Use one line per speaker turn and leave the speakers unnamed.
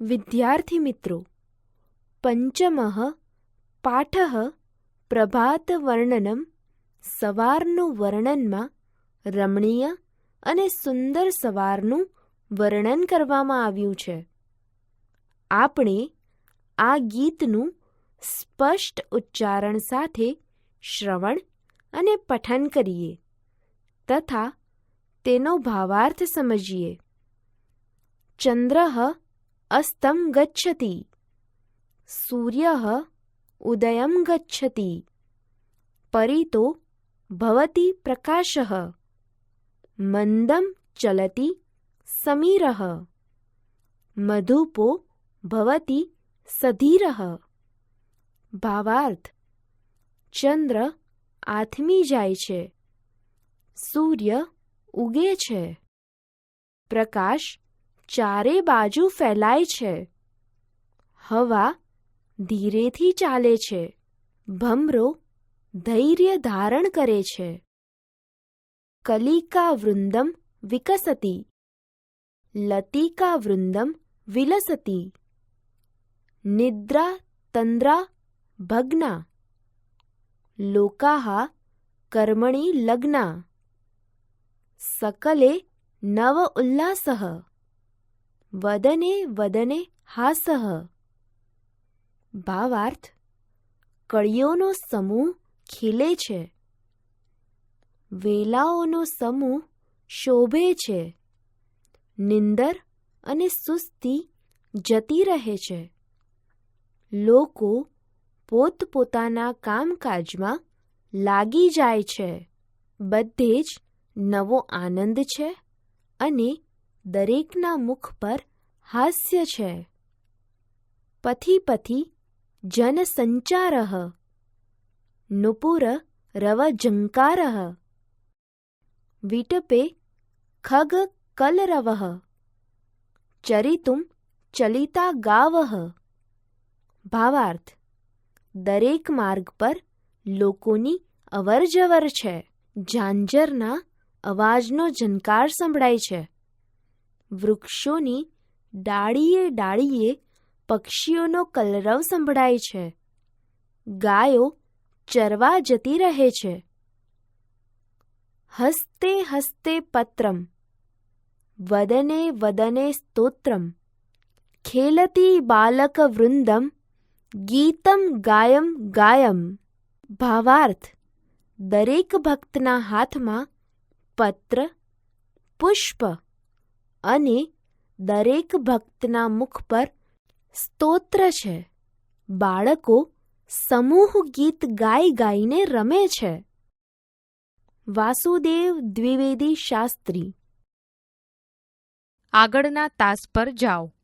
વિદ્યાર્થી મિત્રો, પંચમ પાઠ પ્રભાતવર્ણનમ સવારનું વર્ણનમાં રમણીય અને સુંદર સવારનું વર્ણન કરવામાં આવ્યું છે. આપણે આ ગીતનું સ્પષ્ટ ઉચ્ચારણ સાથે શ્રવણ અને પઠન કરીએ તથા તેનો ભાવાર્થ સમજીએ. ચંદ્ર અસ્તમ ગચ્છતિ સૂર્ય ઉદયમ ગચ્છતિ પરિતો ભવતી પ્રકાશ મંદમ ચલતિ સમીર મધુપો ભવતી સધીર ભાવાર્થ ચંદ્ર આથમી જાય છે સૂર્ય ઉગે છે પ્રકાશ ચારે બાજુ ફેલાય છે. હવા ધીરેથી ચાલે છે. ભમરો ધૈર્ય ધારણ કરે છે. કલિકા વૃંદમ વિકસતી. લતિકા વૃંદમ વિલસતી. નિદ્રા તંદ્રા ભગ્ના. લોકાહ કર્મણી લગ્ના. સકલે નવ ઉલ્લાસઃ. વદને વદને હાસઃ ભાવાર્થ, કળીઓનો સમૂહ ખીલે છે. વેલાઓનો સમૂહ શોભે છે. નિંદર અને સુસ્તી જતી રહે છે. લોકો પોતપોતાના કામકાજમાં લાગી જાય છે. બધે જ નવો આનંદ છે અને દરેકના મુખ પર હાસ્ય છે. પથી પથી જનસંચાર. નુપુર રવજંકાર વિટપે ખગ કલરવ. ચરિતુમ ચલિતા ગાવઃ. ભાવાર્થ, દરેક માર્ગ પર લોકોની અવરજવર છે. ઝાંઝરના અવાજનો જનકાર સંભળાય છે. વૃક્ષોની ડાળીએ ડાળીએ પક્ષીઓનો કલરવ સંભળાય છે. ગાયો ચરવા જતી રહે છે. હસ્તે હસ્તે પત્રમ, વદને વદને સ્તોત્રમ, ખેલતી બાલક વૃંદમ, ગીતમ ગાયમ ગાયમ. ભાવાર્થ, દરેક ભક્તના હાથમાં પત્ર, પુષ્પ અને દરેક ભક્તના મુખ પર સ્તોત્ર છે. બાળકો સમૂહ ગીત ગાઈ ગાઈને રમે છે. વાસુદેવ દ્વિવેદી શાસ્ત્રી.
આગળના તાસ પર જાઓ.